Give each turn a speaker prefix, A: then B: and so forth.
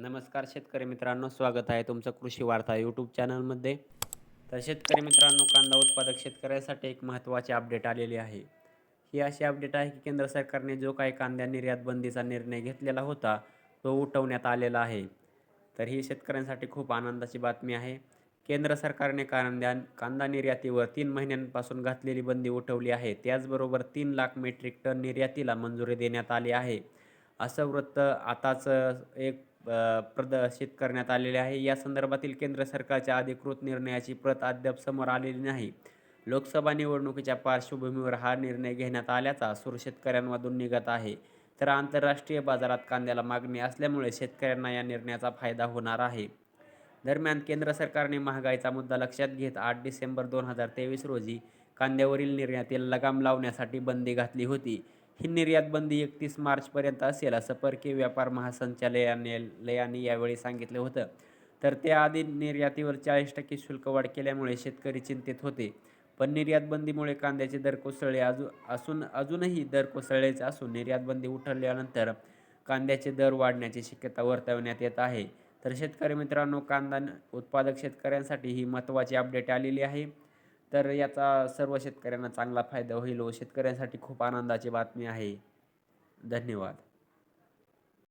A: नमस्कार शेतकरी मित्रांनो स्वागत आहे तुमचं कृषी वार्ता यूट्यूब चॅनलमध्ये. तर शेतकरी मित्रांनो कांदा उत्पादक शेतकऱ्यासाठी एक महत्त्वाची अपडेट आलेली आहे. ही अशी अपडेट आहे की केंद्र सरकारने जो काही कांद्या निर्यात बंदीचा निर्णय घेतलेला होता तो उठवण्यात आलेला आहे. तर ही शेतकऱ्यांसाठी खूप आनंदाची बातमी आहे. केंद्र सरकारने कांद्या कांदा निर्यातीवर तीन महिन्यांपासून घातलेली बंदी उठवली आहे. त्याचबरोबर तीन लाख मेट्रिक टन निर्यातीला मंजुरी देण्यात आली आहे. असं वृत्त आताच एक प्रदर्शित करण्यात आलेले आहे. या संदर्भातील केंद्र सरकारच्या अधिकृत निर्णयाची प्रत अद्याप समोर आलेली नाही. लोकसभा निवडणुकीच्या पार्श्वभूमीवर हा निर्णय घेण्यात आल्याचा सूर शेतकऱ्यांमधून निघत आहे. तर आंतरराष्ट्रीय बाजारात कांद्याला मागणी असल्यामुळे शेतकऱ्यांना या निर्णयाचा फायदा होणार आहे. दरम्यान केंद्र सरकारने महागाईचा मुद्दा लक्षात घेत आठ डिसेंबर दोन हजार तेवीस रोजी कांद्यावरील निर्यातील लगाम लावण्यासाठी बंदी घातली होती. ही निर्यात बंदी एकतीस मार्चपर्यंत असेल असं परकीय व्यापार महासंचालयाने यावेळी सांगितलं होतं. तर त्याआधी निर्यातीवर चाळीस टक्के शुल्क वाढ केल्यामुळे शेतकरी चिंतित होते. पण निर्यात बंदीमुळे कांद्याचे दर कोसळले अजून असून अजूनही दर कोसळलेच असून निर्यात बंदी उठवल्यानंतर कांद्याचे दर वाढण्याची शक्यता वर्तवण्यात येत आहे. तर शेतकरी मित्रांनो कांदा उत्पादक शेतकऱ्यांसाठी ही महत्त्वाची अपडेट आलेली आहे. तर याचा सर्व शेतकऱ्यांना चांगला फायदा होईल व शेतकऱ्यांसाठी खूप आनंदाची बातमी आहे. धन्यवाद.